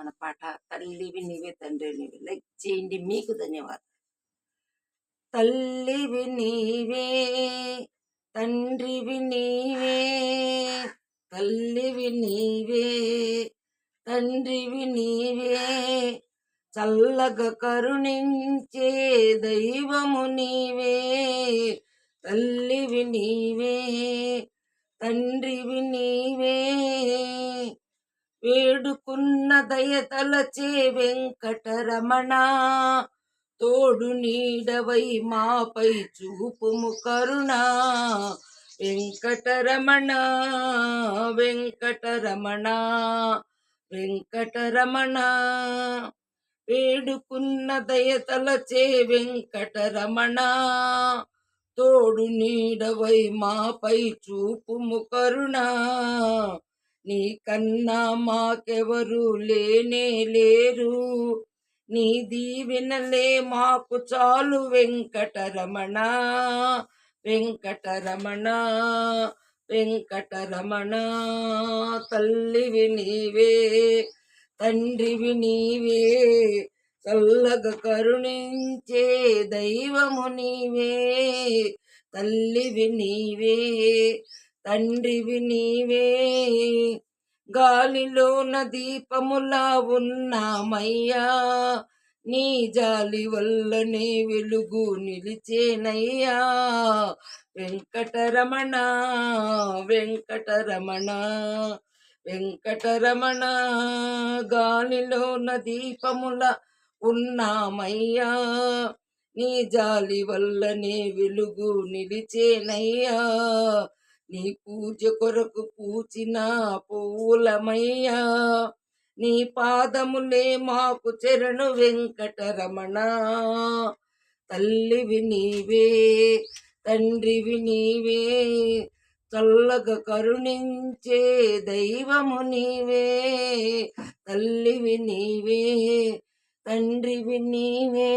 మన పాట తల్లివి నీవే తండ్రి నీవే. లైక్ చేయండి మీకు ధన్యవాదాలు. తల్లివి నీవే తండ్రివి నీవే తల్లివి నీవే తండ్రివి నీవే. చల్లగా కరుణించే దైవము నీవే తల్లివి నీవే తండ్రివి నీవే. వేడుకున్న దయతలచే వెంకటరమణ. తోడు నీడవై మాపై చూపుము కరుణ. వెంకటరమణ వెంకటరమణ వెంకటరమణ. వేడుకున్న దయతలచే వెంకటరమణ. తోడు నీడవై మాపై చూపుము కరుణ. నీ కన్నా మాకెవరు లేనే లేరు. నీ దీవెనలే మాకు చాలు వెంకటరమణ. వెంకటరమణ వెంకటరమణ తల్లివి నీవే తండ్రివి నీవే చల్లగ కరుణించే దైవము నీవే తల్లివి నీవే తండ్రివి నీవే. గాలిలోన దీపములా ఉన్నామయ్యా. నీ జాలి వల్లనే వెలుగు నిలిచేనయ్యా. వెంకటరమణ వెంకటరమణ వెంకటరమణ గాలిలోన దీపముల ఉన్నామయ్యా. నీ జాలి వల్లనే వెలుగు నిలిచేనయ్యా. నీ పూజ కొరకు పూచిన పూలమయ్యా నీ పాదములే మాకు చెరను వెంకటరమణ. తల్లివి నీవే తండ్రివి నీవే చల్లగా కరుణించే దైవము నీవే. తల్లివి నీవే తండ్రివి నీవే.